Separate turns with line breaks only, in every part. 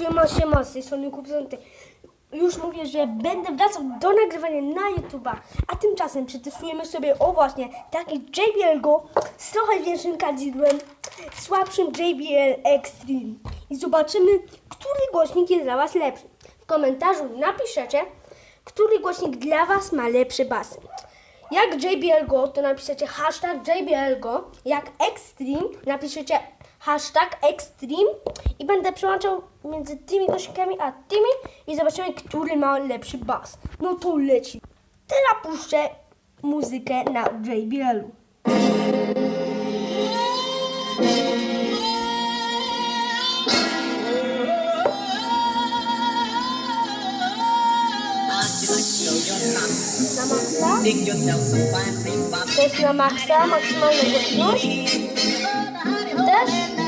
Siema, siema, z tej strony Kupzonty. Już mówię, że będę wracał do nagrywania na YouTube'a, a tymczasem przetestujemy sobie, o właśnie, taki JBL Go z trochę większym kadzidłem, słabszym JBL Extreme. I zobaczymy, który głośnik jest dla Was lepszy. W komentarzu napiszecie, który głośnik dla Was ma lepszy bas. Jak JBL Go, to napiszecie hashtag JBL Go. Jak Extreme, napiszecie hashtag Extreme i będę przełączał między tymi głośnikami a tymi i zobaczymy, który ma lepszy bas. No to leci. Teraz puszczę muzykę na JBL-u. Тобто на Макса Максимально зіткнув. Теж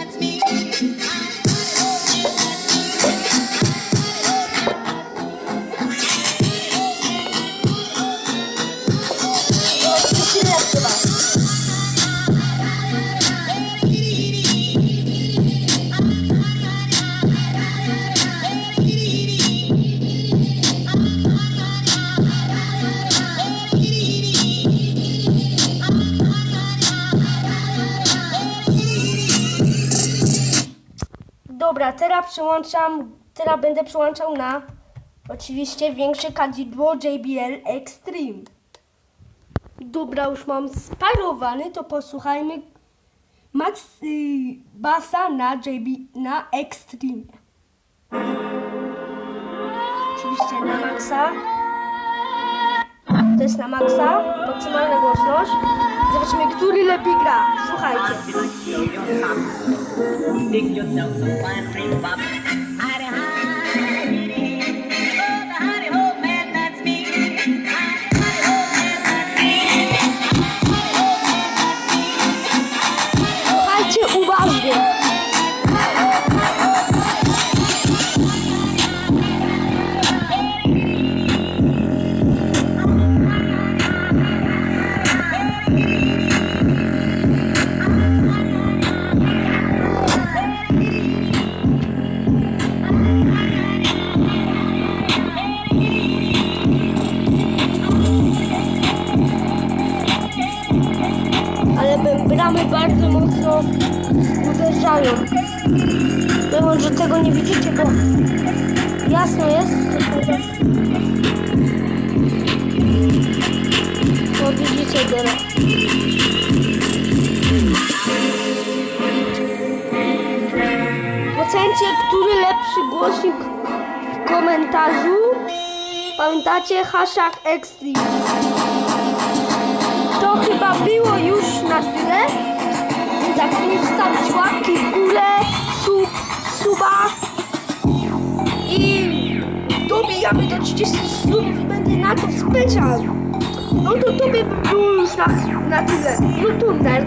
Dobra, teraz przełączam, teraz będę przełączał na oczywiście większe kadzidło JBL Extreme. Dobra, już mam sparowany, to posłuchajmy max y, basa na JB, na Extreme. Oczywiście na maksa. To jest na maksa, maksymalna głośność. Zobaczymy, który lepiej gra. Słuchajcie.
Dig your down to
pantry pop. Ale bramy bardzo mocno uderzają. Mimo, że tego nie widzicie, bo jasno jest. No widzicie teraz. Ocencie, który lepszy głośnik w komentarzu. Pamiętacie hashtag Extreme. To chyba było już na tyle. Zapomnij wstawić łapki w górę, sub, suba i dobijamy do 30 subów i będzie na to specjal. No to tobie by było już na, na tyle. No to nerka.